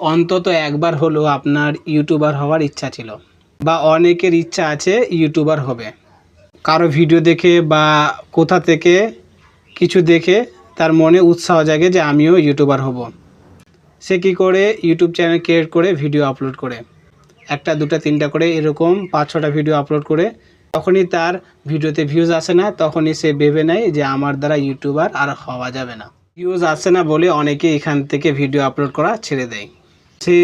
অন্তত একবার হলেও আপনার ইউটিউবার হওয়ার ইচ্ছা ছিল বা অনেকের ইচ্ছা আছে ইউটিউবার হবে। কারও ভিডিও দেখে বা কোথা থেকে কিছু দেখে তার মনে উৎসাহ জাগে যে আমিও ইউটিউবার হব। সে কী করে ইউটিউব চ্যানেল ক্রিয়েট করে ভিডিও আপলোড করে। একটা, দুটা, তিনটা করে এরকম পাঁচ, ছটা ভিডিও আপলোড করে তখনই তার ভিডিওতে ভিউজ আসে না, তখনই সে ভেবে নেয় যে আমার দ্বারা ইউটিউবার আর হওয়া যাবে না। ভিউজ আসে না বলে অনেকে এখান থেকে ভিডিও আপলোড করা ছেড়ে দেয়। সে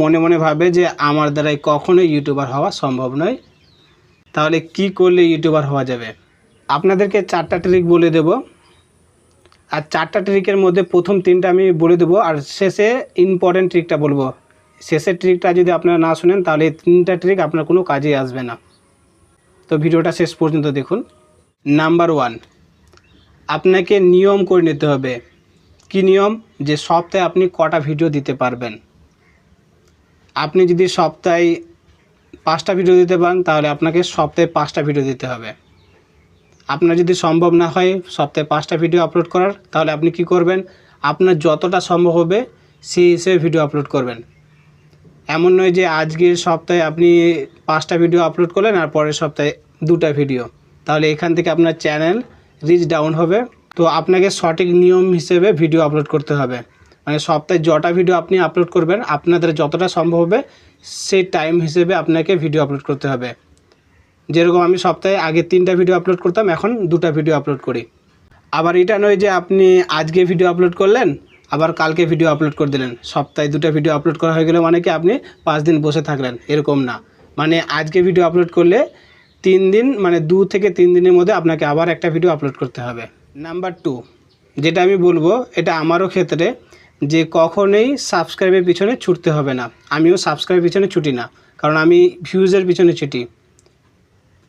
মনে মনে ভাবে যে আমার দ্বারাই কখনোই ইউটিউবার হওয়া সম্ভব নয়। তাহলে কি করলে ইউটিউবার হওয়া যাবে? আপনাদেরকে চারটা ট্রিক বলে দেব। আর চারটা ট্রিকের মধ্যে প্রথম তিনটা আমি বলে দেবো, আর শেষে ইম্পর্টেন্ট ট্রিকটা বলব। শেষের ট্রিকটা যদি আপনারা না শুনেন, তাহলে এই তিনটা ট্রিক আপনার কোনো কাজে আসবে না। তো ভিডিওটা শেষ পর্যন্ত দেখুন। নাম্বার ওয়ান আপনাকে নিয়ম করে নিতে হবে। কি নিয়ম? যে সপ্তাহে আপনি কটা ভিডিও দিতে পারবেন। আপনি যদি সপ্তাহে পাঁচটা ভিডিও দিতে পারেন, তাহলে আপনাকে সপ্তাহে পাঁচটা ভিডিও দিতে হবে। আপনার যদি সম্ভব না হয় সপ্তাহে পাঁচটা ভিডিও আপলোড করার, তাহলে আপনি কি করবেন? আপনার যতটা সম্ভব হবে, সেই হিসেবে ভিডিও আপলোড করবেন। এমন নয় যে আজকের সপ্তাহে আপনি পাঁচটা ভিডিও আপলোড করলেন আর পরের সপ্তাহে দুটা ভিডিও তাহলে এখান থেকে আপনার চ্যানেল রিচ ডাউন হবে। তো আপনাকে সঠিক নিয়ম হিসেবে ভিডিও আপলোড করতে হবে। মানে সপ্তাহে যটা ভিডিও আপনি আপলোড করবেন, আপনাদের যতটা সম্ভব হবে, সেই টাইম হিসেবে আপনাকে ভিডিও আপলোড করতে হবে। যেরকম আমি সপ্তাহে আগে তিনটা ভিডিও আপলোড করতাম, এখন দুটা ভিডিও আপলোড করি। আবার এটা নয় যে আপনি আজকে ভিডিও আপলোড করলেন, আবার কালকে ভিডিও আপলোড করে দিলেন। সপ্তাহে দুটো ভিডিও আপলোড করা হয়ে গেলে মানে কি আপনি পাঁচ দিন বসে থাকলেন, এরকম না। মানে আজকে ভিডিও আপলোড করলে তিন দিন মানে দু থেকে তিন দিনের মধ্যে আপনাকে আবার একটা ভিডিও আপলোড করতে হবে। নাম্বার টু যেটা আমি বলব, এটা আমারও ক্ষেত্রে যে কখনোই সাবস্ক্রাইবের পিছনে ছুটতে হবে না। আমিও সাবস্ক্রাইবের পিছনে ছুটি না, কারণ আমি ভিউজের পিছনে ছুটি।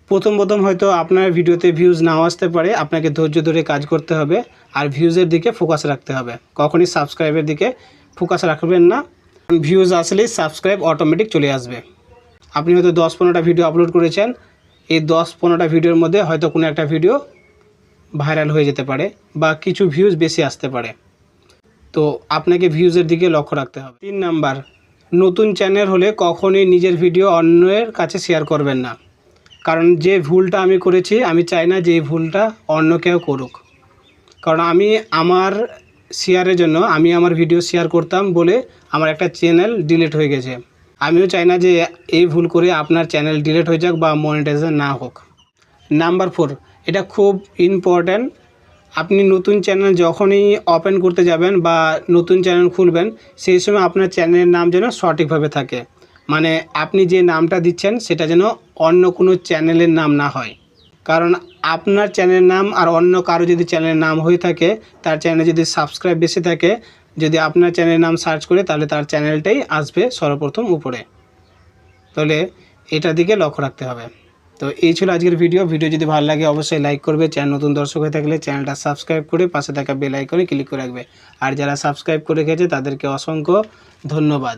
প্রথম প্রথম হয়তো আপনার ভিডিওতে ভিউজ নাও আসতে পারে, আপনাকে ধৈর্য ধরে কাজ করতে হবে, আর ভিউজের দিকে ফোকাস রাখতে হবে। কখনই সাবস্ক্রাইবের দিকে ফোকাস রাখবেন না। ভিউজ আসলেই সাবস্ক্রাইব অটোমেটিক চলে আসবে। আপনি হয়তো দশ পনেরোটা ভিডিও আপলোড করেছেন, এই দশ পনেরোটা ভিডিওর মধ্যে হয়তো কোনো একটা ভিডিও ভাইরাল হয়ে যেতে পারে, বা কিছু ভিউজ বেশি আসতে পারে। তো আপনাকে ভিউজের দিকে লক্ষ্য রাখতে হবে। তিন নাম্বার, নতুন চ্যানেল হলে কখনোই নিজের ভিডিও অন্যের কাছে শেয়ার করবেন না। কারণ যে ভুলটা আমি করেছি, আমি চাই না যে এই ভুলটা অন্য কেউ করুক। কারণ আমি আমার শেয়ারের জন্য, আমি আমার ভিডিও শেয়ার করতাম বলে আমার একটা চ্যানেল ডিলিট হয়ে গেছে। আমিও চাই না যে এই ভুল করে আপনার চ্যানেল ডিলিট হয়ে যাক বা মনিটাইজেশন না হোক। নাম্বার ফোর এটা খুব ইম্পর্ট্যান্ট আপনি নতুন চ্যানেল যখনই ওপেন করতে যাবেন বা নতুন চ্যানেল খুলবেন, সেই সময় আপনার চ্যানেলের নাম যেন সঠিকভাবে থাকে। মানে আপনি যে নামটা দিচ্ছেন, সেটা যেন অন্য কোনো চ্যানেলের নাম না হয়। কারণ আপনার চ্যানেলের নাম আর অন্য কারও যদি চ্যানেলের নাম হয়ে থাকে, তার চ্যানেলে যদি সাবস্ক্রাইব বেশি থাকে, যদি আপনার চ্যানেলের নাম সার্চ করে, তাহলে তার চ্যানেলটাই আসবে সর্বপ্রথম উপরে। তাহলে এটার দিকে লক্ষ্য রাখতে হবে। তো এই ছিল আজকের ভিডিও ভিডিও যদি ভালো লাগে, অবশ্যই লাইক করবে। চ্যানেল নতুন দর্শক হয়ে থাকলে চ্যানেলটা সাবস্ক্রাইব করে পাশে থাকা বেল আইকনে ক্লিক করে রাখবে। আর যারা সাবস্ক্রাইব করে রেখেছে, তাদেরকে অসংখ্য ধন্যবাদ।